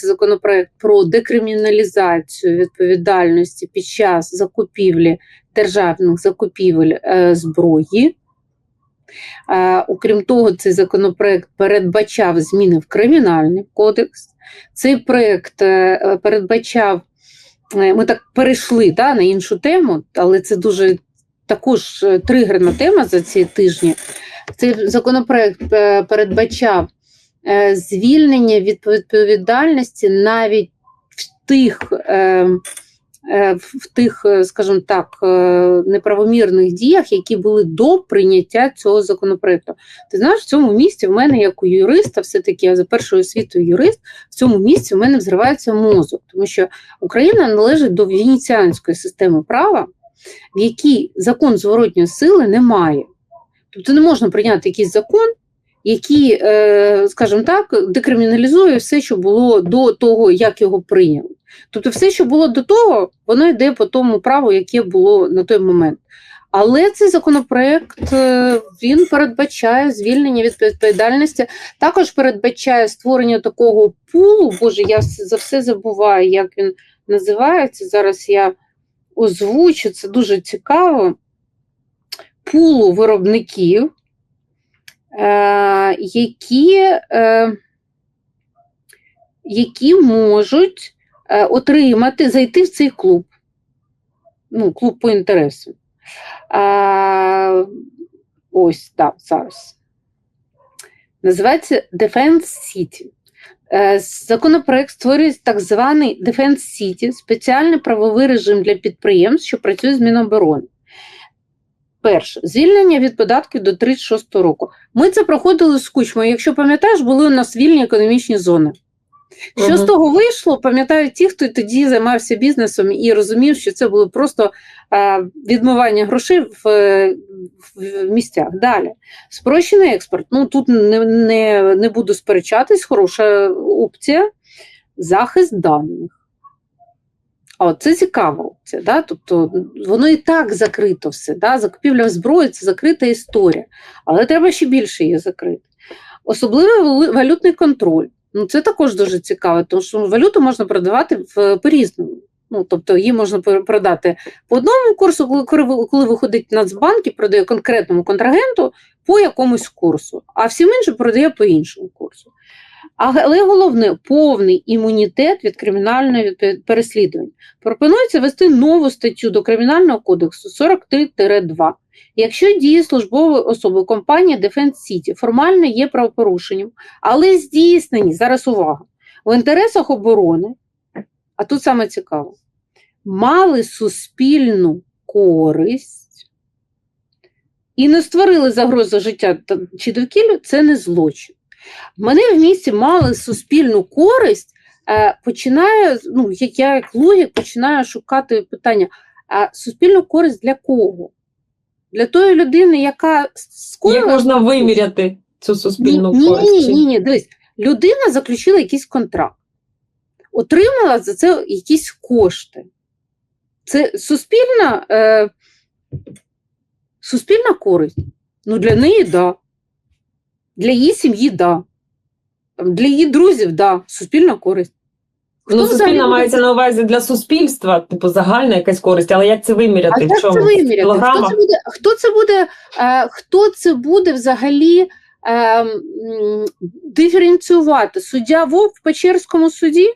це законопроект про декриміналізацію відповідальності під час закупівлі державних закупівель е, зброї. Е, окрім того, цей законопроект передбачав зміни в Кримінальний кодекс. Цей проект е, передбачав, ми так перейшли да, на іншу тему, але це дуже також тригерна тема за ці тижні. Цей законопроект передбачав звільнення від відповідальності навіть в тих, е, е, в тих, е, скажімо так, е, неправомірних діях, які були до прийняття цього законопроекту. Ти знаєш, в цьому місці в мене, як у юриста, все-таки я за першою освітою юрист, в цьому місці в мене взривається мозок, тому що Україна належить до венеціанської системи права, в якій закон зворотньої сили немає. Тобто не можна прийняти якийсь закон, який, е, скажімо так, декриміналізує все, що було до того, як його прийняли. Тобто, все, що було до того, воно йде по тому праву, яке було на той момент. Але цей законопроект е, він передбачає звільнення від відповідальності, також передбачає створення такого пулу. Боже, я за все забуваю, як він називається. Зараз я озвучу, це дуже цікаво. Пулу виробників, які е, які можуть е, отримати, зайти в цей клуб, ну, клуб по інтересу. Е, ось так, зараз. Називається Defense City. Е, Законопроект створює так званий Defense City, спеціальний правовий режим для підприємств, що працює з Міноборони. Перше, звільнення від податків до 36 року. Ми це проходили з кучмою. Якщо пам'ятаєш, були у нас вільні економічні зони. Що з того вийшло, пам'ятають ті, хто тоді займався бізнесом і розумів, що це було просто е, відмивання грошей в, е, в місцях. Далі. Спрощений експорт. Ну тут не, не, не буду сперечатись, хороша опція. Захист даних. А от це цікава опція. Да? Тобто воно і так закрито все. Да? Закупівля зброї це закрита історія, але треба ще більше її закрити. Особливий валютний контроль. Ну, це також дуже цікаво, тому що валюту можна продавати в по-різному. Ну, тобто її можна продати по одному курсу, коли, коли коли виходить Нацбанк і продає конкретному контрагенту по якомусь курсу, а всім іншим продає по іншому курсу. Але головне повний імунітет від кримінального переслідування. Пропонується ввести нову статтю до Кримінального кодексу 43-2. Якщо дії службової особи компанії Defense City формально є правопорушенням, але здійснені, зараз увага, в інтересах оборони, а тут саме цікаво, мали суспільну користь і не створили загрозу життя чи довкіллю, це не злочин. В мене в місті мали суспільну користь, е, починає, ну, як я як логік починаю шукати питання, а суспільну користь для кого? Для тої людини, яка скоїла Як можна виміряти цю суспільну ні, користь? Ні, ні, ні, дивись, людина заключила якийсь контракт, отримала за це якісь кошти. Це суспільна, е, суспільна користь. Ну, для неї так. Да. Для її сім'ї да. Для її друзів да. суспільна користь. Ну, Хто ну, суспільна буде- мається на увазі для суспільства, типу загальна якась користь, але як це виміряти? А в як чому? це виміряти? Хто це буде, хто це буде, е, хто це буде взагалі е, диференціювати? Суддя Вовк в Печерському суді?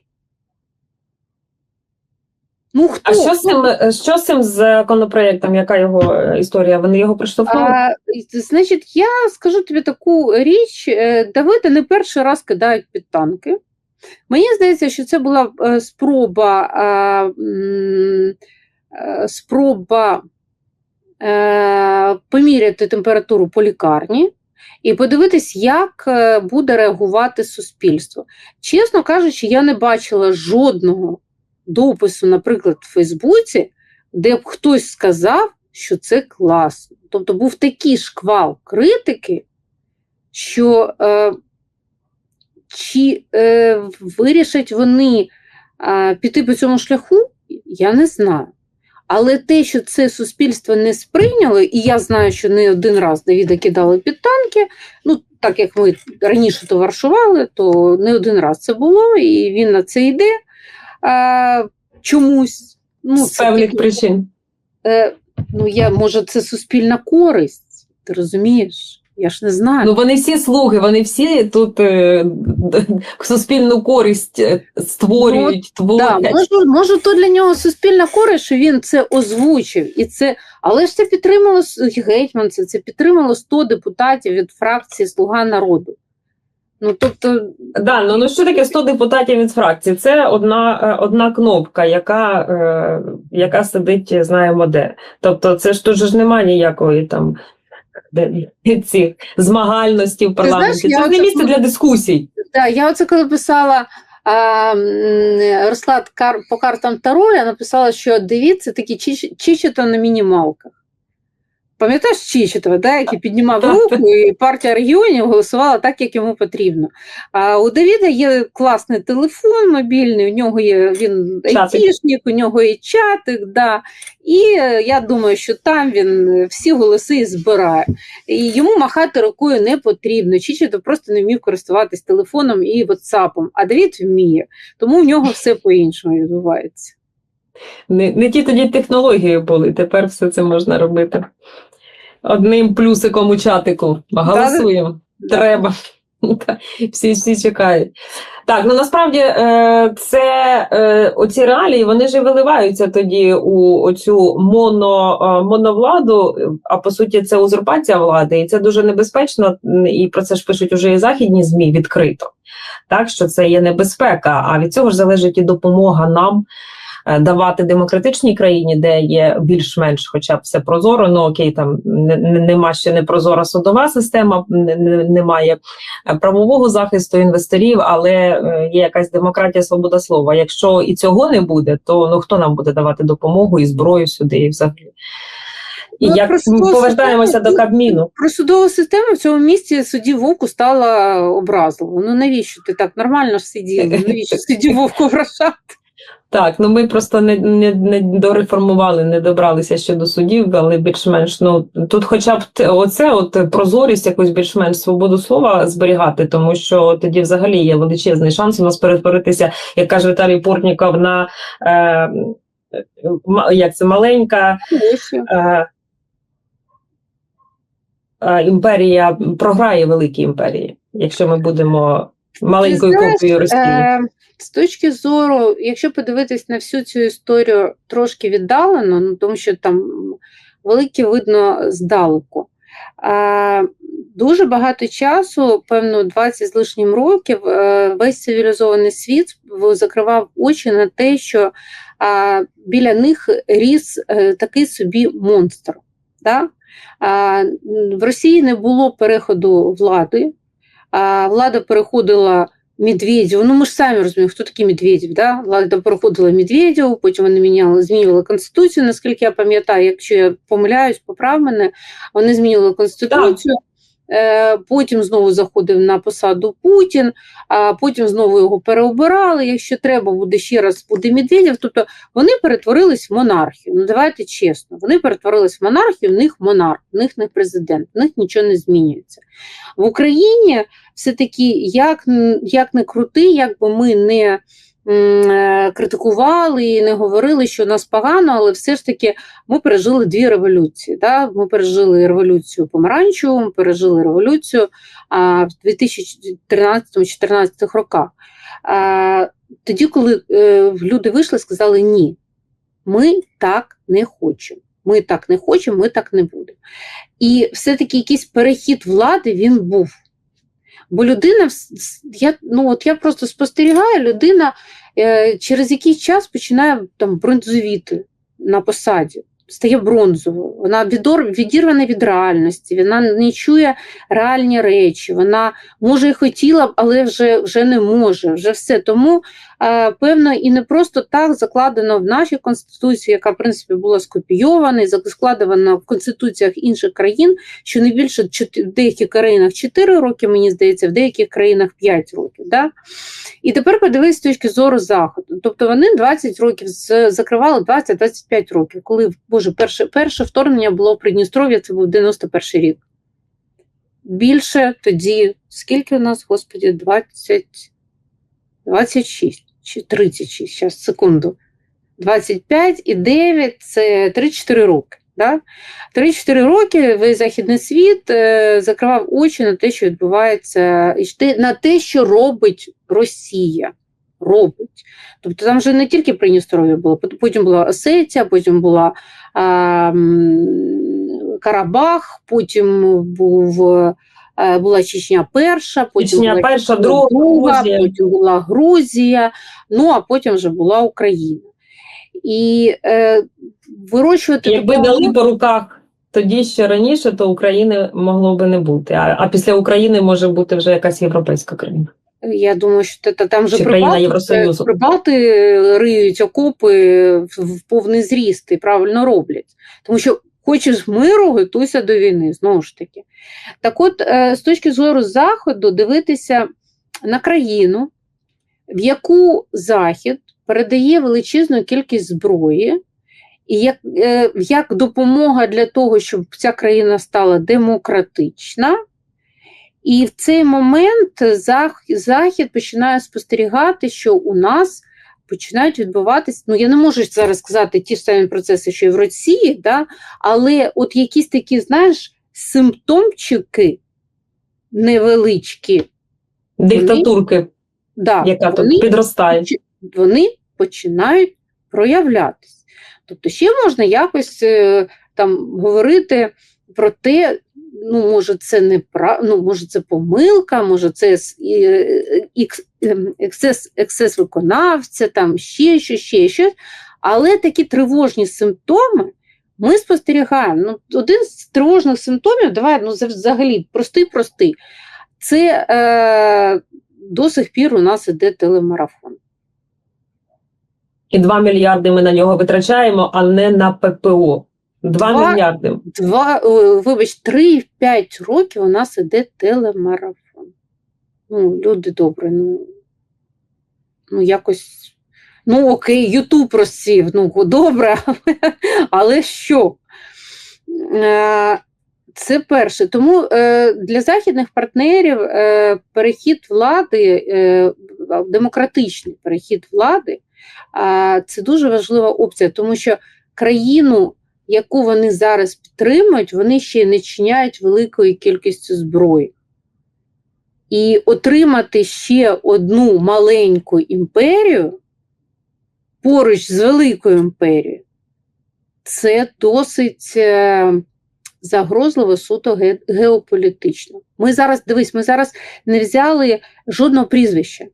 Ну, хто? А що з цим, е, що з цим законопроєктом? Яка його е, історія? Вони його приштовхнули? А, значить, я скажу тобі таку річ: е, Давида не перший раз кидають під танки. Мені здається, що це була спроба, спроба поміряти температуру по лікарні і подивитись, як буде реагувати суспільство. Чесно кажучи, я не бачила жодного допису, наприклад, в Фейсбуці, де б хтось сказав, що це класно. Тобто був такий шквал критики, що е, чи е, вирішать вони е, піти по цьому шляху, я не знаю. Але те, що це суспільство не сприйняло, і я знаю, що не один раз Давіда кидали під танки, ну так як ми раніше товаришували, то не один раз це було, і він на це йде е, чомусь. Ну, з певних причин. Е, ну, я, може, це суспільна користь, ти розумієш? Я ж не знаю. Ну вони всі слуги, вони всі тут е, суспільну користь е, створюють, Ну, Да, може, може, то для нього суспільна користь, що він це озвучив, і це, але ж це підтримало с- гетьман, це, це підтримало 100 депутатів від фракції Слуга народу. Ну тобто, Да, ну, ну що таке 100 депутатів від фракції? Це одна, е, одна кнопка, яка, е, яка сидить, знаємо де. Тобто, це ж тут ж немає ніякої там де, цих змагальності в парламенті. знаєш, це не оце- місце для дискусій. да, я оце коли писала а, кар, по картам Таро, я написала, що дивіться такі Чічета на мінімалках. Пам'ятаєш Чічетова, да, який піднімав руку, і партія регіонів голосувала так, як йому потрібно. А у Давіда є класний телефон мобільний, у нього є він айтішник, у нього є чатик, да. і е, я думаю, що там він е, всі голоси збирає. І йому махати рукою не потрібно. Чічетов просто не вмів користуватись телефоном і ватсапом, а Давід вміє, тому в нього все по-іншому відбувається. Не, не ті тоді технології були, тепер все це можна робити. Одним плюсиком у чатику. Голосуємо. Да. Треба. Та, Всі, всі чекають. Так, ну насправді е, це е, оці реалії, вони ж виливаються тоді у оцю моно, е, моновладу, а по суті, це узурпація влади, і це дуже небезпечно, і про це ж пишуть уже і західні ЗМІ відкрито. Так, що це є небезпека, а від цього ж залежить і допомога нам. Е, Давати демократичній країні, де є більш-менш, хоча б все прозоро, ну окей, там не, не- нема ще не прозора судова система, не, не- немає правового захисту інвесторів, але е, є якась демократія, свобода слова. Якщо і цього не буде, то ну хто нам буде давати допомогу і зброю сюди, і взагалі. І Ну, як повертаємося система- до Кабміну. Про судову систему в цьому місці судді Вовку стала образливо. Ну навіщо ти так нормально ж сидів? Ну, Навіщо судді Вовку вражати? Так, ну ми просто не, не, не дореформували, не добралися ще до судів, але більш-менш ну тут, хоча б оце, от прозорість, якусь більш-менш свободу слова зберігати, тому що тоді взагалі є величезний шанс у нас перетворитися, як каже Віталій Портніков, на е, як це маленька е, е, імперія програє великі імперії, якщо ми будемо маленькою копією Росії. Е, з точки зору, якщо подивитись на всю цю історію трошки віддалено, ну тому що там велике видно здалеку. Е, дуже багато часу, певно, 20 з лишнім років, е, весь цивілізований світ закривав очі на те, що біля них ріс такий собі монстр. Да? В Росії не було переходу влади, а влада переходила Медведєву. Ну, ми ж самі розуміємо, хто такий Медведєв. Да? Влада переходила Медведєву, потім вони міняли, змінювали Конституцію, наскільки я пам'ятаю, якщо я помиляюсь, поправ мене, вони змінювали Конституцію. Е, Потім знову заходив на посаду Путін, а потім знову його переобирали. Якщо треба буде ще раз буде Медведєв. Тобто вони перетворились в монархію. Ну давайте чесно, вони перетворились в монархію, в них монарх, в них не президент, в них нічого не змінюється. В Україні все-таки як, н- як не крути, як би ми не е, критикували і не говорили, що нас погано, але все ж таки ми пережили дві революції. Да? Ми пережили революцію помаранчеву, ми пережили революцію а, в 2013-2014 роках. А, тоді, коли е, люди вийшли, сказали ні, ми так не хочемо. Ми так не хочемо, ми так не будемо. І все-таки якийсь перехід влади він був. Бо людина, я, ну от я просто спостерігаю, людина е, через якийсь час починає там бронзовіти на посаді, стає бронзовою. Вона відор, відірвана від реальності, вона не чує реальні речі, вона може і хотіла б, але вже, вже не може. Вже все. Тому, певно, і не просто так закладено в нашій конституції, яка в принципі була скопійована і закладена в конституціях інших країн, що не більше в деяких країнах 4 роки, мені здається, в деяких країнах 5 років. Да? І тепер подивись з точки зору Заходу. Тобто вони 20 років закривали 20-25 років, коли Боже, перше, перше вторгнення було в Придністров'я, це був 91 рік. більше тоді, скільки у нас, господі, 20, 26 чи 36, зараз, секунду. 25 і 9 це 3-4 роки. Да? 3-4 роки весь західний світ е, закривав очі на те, що відбувається, на те, що робить Росія. Робить. Тобто там вже не тільки Придністров'я було, потім була Осетія, потім була м, Карабах, потім був, е, була Чечня перша, потім Чечня була перша, друга, Грузія. потім була Грузія, ну а потім вже була Україна. І е, вирощувати Якби такого- дали по руках тоді ще раніше, то України могло би не бути. А, а після України може бути вже якась європейська країна. Я думаю, що та- та- там же Чи країна прибалти, Євросоюзу. прибалти риють окопи в, в повний зріст і правильно роблять. Тому що хочеш миру, готуйся до війни, знову ж таки. Так от, е, з точки зору Заходу, дивитися на країну, в яку Захід передає величезну кількість зброї, і як, е, як допомога для того, щоб ця країна стала демократична. І в цей момент Захід починає спостерігати, що у нас починають відбуватися, ну я не можу зараз сказати ті ж самі процеси, що і в Росії, да? але от якісь такі, знаєш, симптомчики невеличкі, Диктатурки, да, яка вони, тут підростає. вони починають проявлятись. Тобто ще можна якось е, там говорити про те, ну, може, це не пра... ну, може, це помилка, може, це е, ем, ексес, ексес виконавця, там ще щось, ще щось. Але такі тривожні симптоми ми спостерігаємо. Ну, один з тривожних симптомів, давай ну, взагалі простий-простий. Це е, до сих пір у нас іде телемарафон. І 2 мільярди ми на нього витрачаємо, а не на ППО. 2 Два- мільярди. Два, вибач, 3-5 років у нас іде телемарафон. Ну, люди добрі, ну, ну якось. Ну, окей, Ютуб розсів, ну добре, але що? Е, Це перше. Тому е, для західних партнерів е, перехід влади, е, демократичний перехід влади е, це дуже важлива опція, тому що країну, яку вони зараз підтримують, вони ще не чиняють великою кількістю зброї. І отримати ще одну маленьку імперію поруч з великою імперією, це досить е, загрозливо суто ге- геополітично. Ми зараз, дивись, ми зараз не взяли жодного прізвища.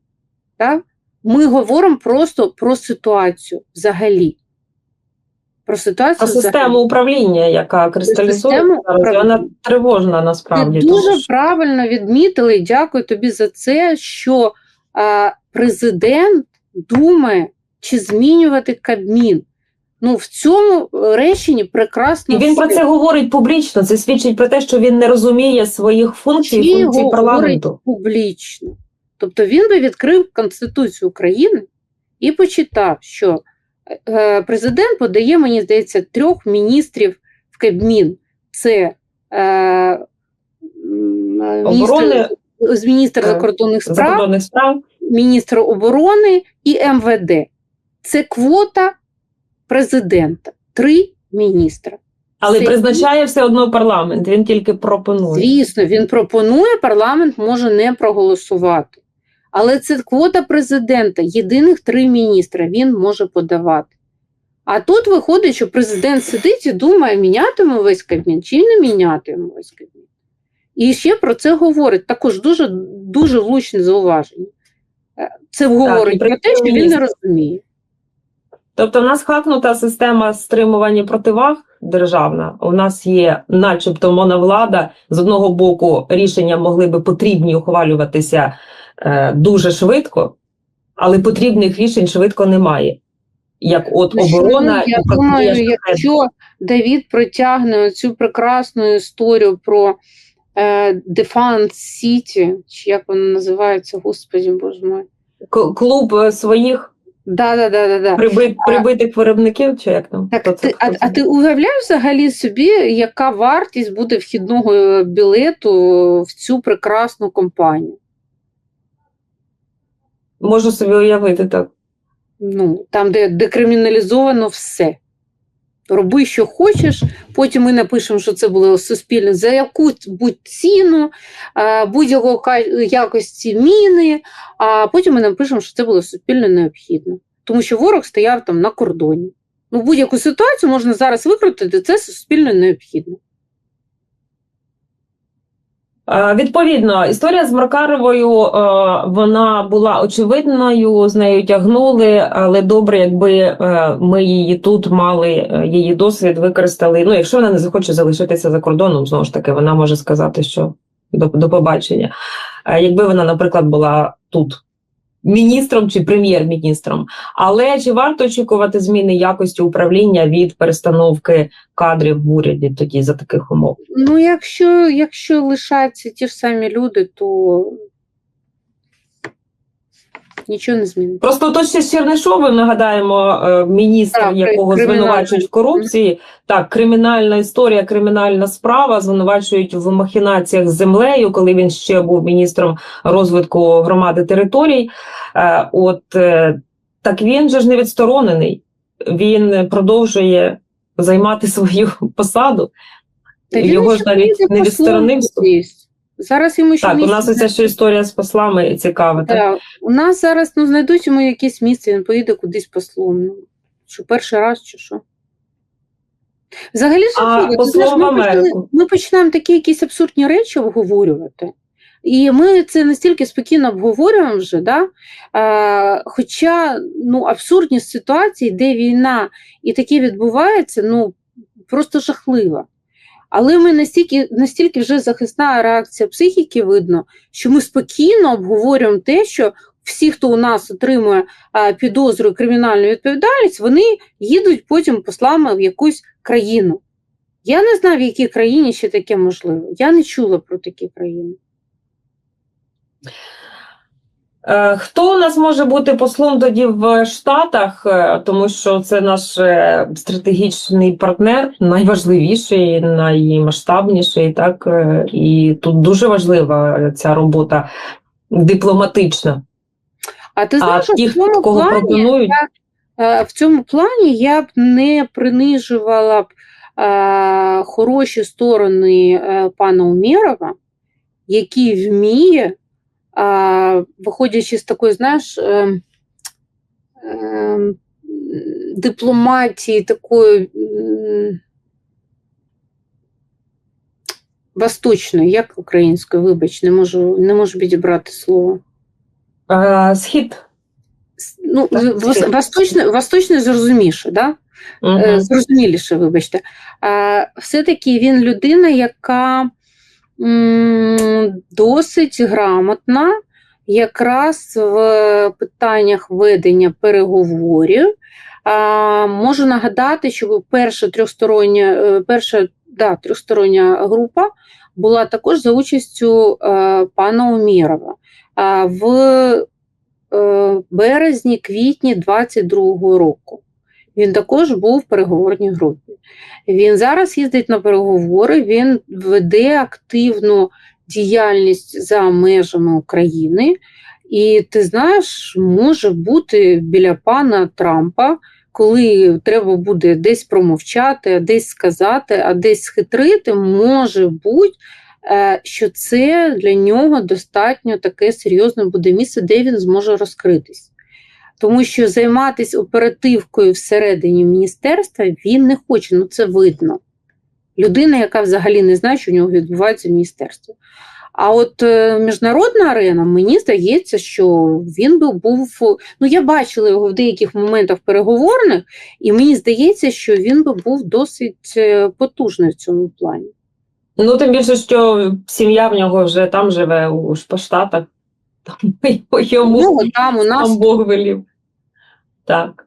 Так? Ми говоримо просто про ситуацію взагалі. Про ситуацію Про систему управління, яка кристалізує вона тривожна Ти насправді. дуже тому правильно відмітили, і дякую тобі за це, що а, президент думає, чи змінювати Кабмін. Ну, в цьому реченні прекрасно. І він про це говорить публічно. Це свідчить про те, що він не розуміє своїх функцій і Чи функцій його парламенту. говорить публічно. Тобто він би відкрив Конституцію України і почитав, що президент подає, мені здається, трьох міністрів в Кабмін. Це е, міністр, з міністр е, закордонних справ, Закордонних справ міністр оборони і МВД. Це квота президента. Три міністра. але Це- призначає все одно парламент. Він тільки пропонує. Звісно, він пропонує, парламент може не проголосувати. Але це квота президента, єдиних три міністра він може подавати. А тут виходить, що президент сидить і думає, мінятиме весь Кабмін чи не мінятиме весь Кабмін. І ще про це говорить. Також дуже, дуже влучне зауваження. Е, Це говорить про те, що він не розуміє. Тобто, в нас хакнута система стримування противаг державна. У нас є, начебто, моновлада. З одного боку, рішення могли би потрібні ухвалюватися дуже швидко, але потрібних рішень швидко немає. Як от оборона я і думаю, якщо Давід протягне цю прекрасну історію про е, Defense City, чи як вона називається, господі боже мой. Клуб е, своїх Да, да, да, да, да. Прибит, прибитих виробників, чи як там? Так, ти, а, а ти уявляєш взагалі собі, яка вартість буде вхідного білету в цю прекрасну компанію? Можу собі уявити так. Ну, там, де декриміналізовано все. Роби, що хочеш, потім ми напишемо, що це було суспільне, за яку будь ціну, будь-якої ка- якості міни, а потім ми напишемо, що це було суспільно необхідно. Тому що ворог стояв там на кордоні. Ну, будь-яку ситуацію можна зараз викрутити, це суспільно необхідно. Е, Відповідно, історія з Маркаровою е, вона була очевидною, з нею тягнули, але добре, якби е, ми її тут мали, її досвід використали. Ну, якщо вона не захоче залишитися за кордоном, знову ж таки, вона може сказати, що до, до побачення. Якби вона, наприклад, була тут. Міністром чи прем'єр-міністром, але чи варто очікувати зміни якості управління від перестановки кадрів в уряді тоді за таких умов? Ну, якщо, якщо лишаються ті ж самі люди, то нічого не зміниться. Просто точно з Чернишовим нагадаємо е, міністра, Так, якого звинувачують в корупції. Так, кримінальна історія, кримінальна справа звинувачують в махінаціях з землею, коли він ще був міністром розвитку громади територій. Е, От е, так він же ж не відсторонений. Він продовжує займати свою посаду. Та Його ж навіть не відсторонив. Зараз йому ще Так, у нас оця ще історія з послами цікава. Так? Так, у нас зараз ну, знайдуть йому якесь місце, він поїде кудись послом. Ну, що перший раз, чи що? Взагалі А ти послом знаєш, ми, почали- ми починаємо такі якісь абсурдні речі обговорювати. І ми це настільки спокійно обговорюємо вже, да? е, хоча ну, абсурдні ситуації, де війна і таке відбувається, ну просто жахливо. Але ми настільки, настільки вже захисна реакція психіки видно, що ми спокійно обговорюємо те, що всі, хто у нас отримує а, підозру і кримінальну відповідальність, вони їдуть потім послами в якусь країну. Я не знаю, в якій країні ще таке можливо. Я не чула про такі країни. Е, Хто у нас може бути послом тоді в Штатах, Е, тому що це наш е, стратегічний партнер, найважливіший, наймасштабніший, так і тут дуже важлива ця робота дипломатична. А ти знаєш, що ті, в цьому кого плані пропонують, Е, В цьому плані я б не принижувала б е, хороші сторони е, пана Умєрова, який вміє, виходячи з такої, знаєш, дипломатії такої восточної, як українською, вибач, не можу, не можу підібрати слово. е, схід. Ну, Так, восточне, восточне зрозуміше, да? Е, зрозуміліше, вибачте. Все-таки він людина, яка досить грамотна якраз в питаннях ведення переговорів. Можу нагадати, що перша трьохстороння, е, перша да, трьохстороння група була також за участю е, пана Умірова. А, В е, березні, квітні 22-го року. Він також був в переговорній групі. Він зараз їздить на переговори, він веде активну діяльність за межами України. І ти знаєш, може бути біля пана Трампа, коли треба буде десь промовчати, десь сказати, а десь схитрити, може бути, е, що це для нього достатньо таке серйозне буде місце, де він зможе розкритись. Тому що займатися оперативкою всередині міністерства він не хоче, ну це видно. Людина, яка взагалі не знає, що у нього відбувається в міністерстві. А от е, міжнародна арена, мені здається, що він би був. Ну, я бачила його в деяких моментах переговорних, і мені здається, що він би був досить е, потужний в цьому плані. Ну, тим більше, що сім'я в нього вже там живе у Штатах. Там йому Ну, там у нас Там Бог велів. Так.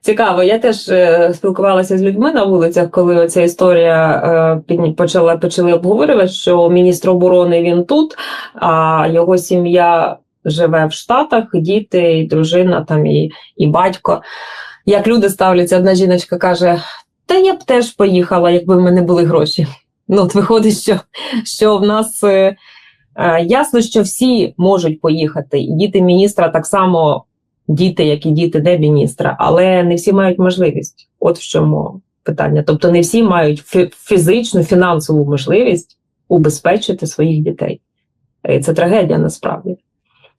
Цікаво, я теж е, спілкувалася з людьми на вулицях, коли оця історія е, почала почали обговорювати, що міністр оборони він тут, а його сім'я живе в Штатах, діти, і дружина, там, і, і батько. Як люди ставляться, одна жіночка каже: Та я б теж поїхала, якби в мене були гроші. Ну, от виходить, що, що в нас е, ясно, що всі можуть поїхати, діти міністра так само діти, як і діти де міністра, але не всі мають можливість. От в чому питання. Тобто не всі мають фі- фізичну, фінансову можливість убезпечити своїх дітей. І це трагедія насправді.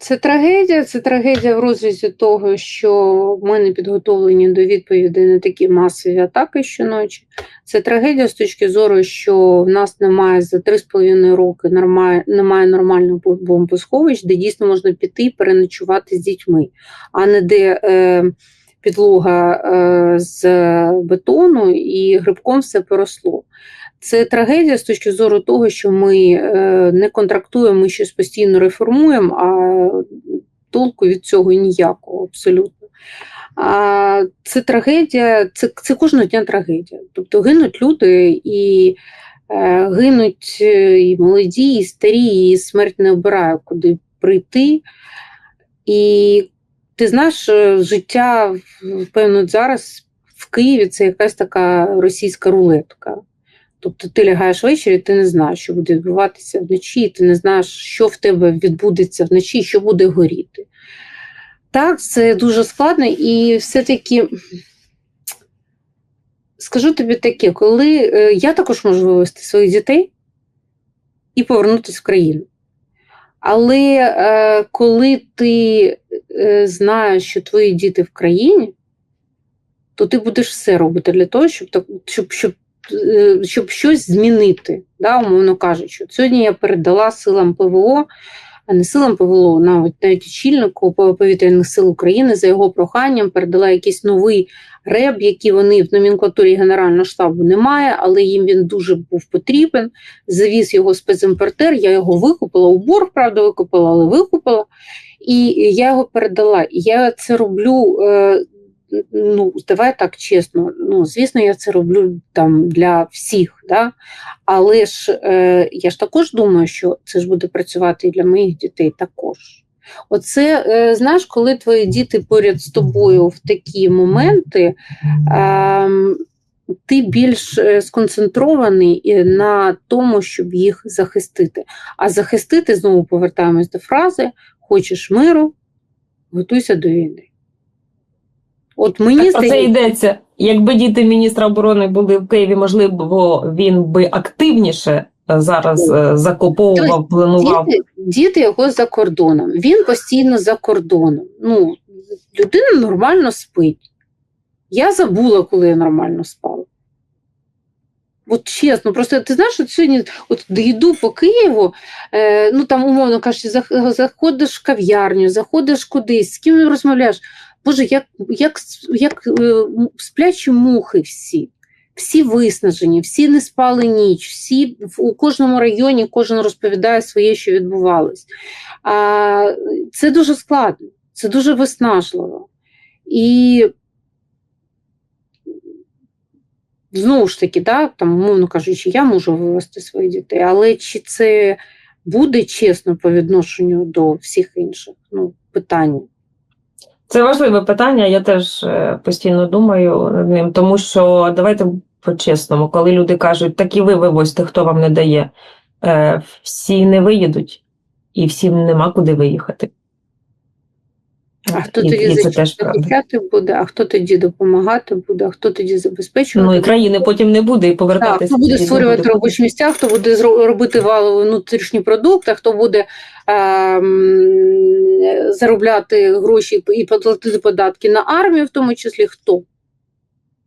Це трагедія, це трагедія в розрізі того, що ми не підготовлені до відповіді на такі масові атаки щоночі. Це трагедія з точки зору, що в нас немає за 3,5 роки нормаль, немає нормальних бом- бомбосховищ, де дійсно можна піти і переночувати з дітьми, а не де е, підлога е, з бетону і грибком все поросло. Це трагедія з точки зору того, що ми е, не контрактуємо, ми щось постійно реформуємо, а толку від цього ніякого абсолютно. А це трагедія, це, це кожного дня трагедія. Тобто гинуть люди і е, гинуть е, і молоді, і старі, і смерть не обирає, куди прийти. І ти знаєш, життя, певно, зараз в Києві це якась така російська рулетка. Тобто ти лягаєш ввечері, ти не знаєш, що буде відбуватися вночі, ти не знаєш, що в тебе відбудеться вночі, що буде горіти. Так, це дуже складно, і все-таки скажу тобі таке, коли е, я також можу вивезти своїх дітей і повернутися в країну. Але е, коли ти е, знаєш, що твої діти в країні, то ти будеш все робити для того, щоб, щоб, щоб щоб щось змінити, да, умовно кажучи. Сьогодні я передала силам ПВО, а не силам ПВО, навіть навіть очільнику повітряних сил України за його проханням передала якийсь новий реб, який вони в номенклатурі Генерального штабу немає, але їм він дуже був потрібен. Завіз його спецімпортер, я його викупила, у борг, правда, викупила, але викупила. І я його передала. Я це роблю. Е, ну, давай так чесно, ну, звісно, я це роблю там для всіх, да? але ж е, я ж також думаю, що це ж буде працювати і для моїх дітей також. Оце, е, знаєш, коли твої діти поряд з тобою в такі моменти, е, ти більш е, сконцентрований е, на тому, щоб їх захистити. А захистити, знову повертаємось до фрази: хочеш миру, готуйся до війни. От мені Так, це йдеться. Якби діти міністра оборони були в Києві, можливо, він би активніше е, зараз е, закуповував, планував. діти, діти його за кордоном. Він постійно за кордоном. Ну, людина нормально спить. Я забула, коли я нормально спала. От чесно, просто ти знаєш, от сьогодні от йду по Києву, е, ну там, умовно кажучи, заходиш в кав'ярню, заходиш кудись, з ким розмовляєш. Боже, як, як, як е, сплячі мухи всі, всі виснажені, всі не спали ніч, всі у кожному районі кожен розповідає своє, що відбувалось. А, це дуже складно, це дуже виснажливо. І знову ж таки, да, там, умовно кажучи, я можу вивести своїх дітей, але чи це буде чесно по відношенню до всіх інших? Ну, питання. Це важливе питання. Я теж е, постійно думаю над ним, тому що давайте по-чесному, коли люди кажуть, так і ви вивозьте, хто вам не дає, е, всі не виїдуть, і всім нема куди виїхати. А хто і, тоді і це теж захищати буде, а хто тоді допомагати буде, а хто тоді забезпечувати? Ну і країни потім не буде, і Так, повертатися. хто буде створювати робочі місця, хто буде робити валовий внутрішній продукт, а хто буде ем, заробляти гроші і платити податки на армію, в тому числі хто?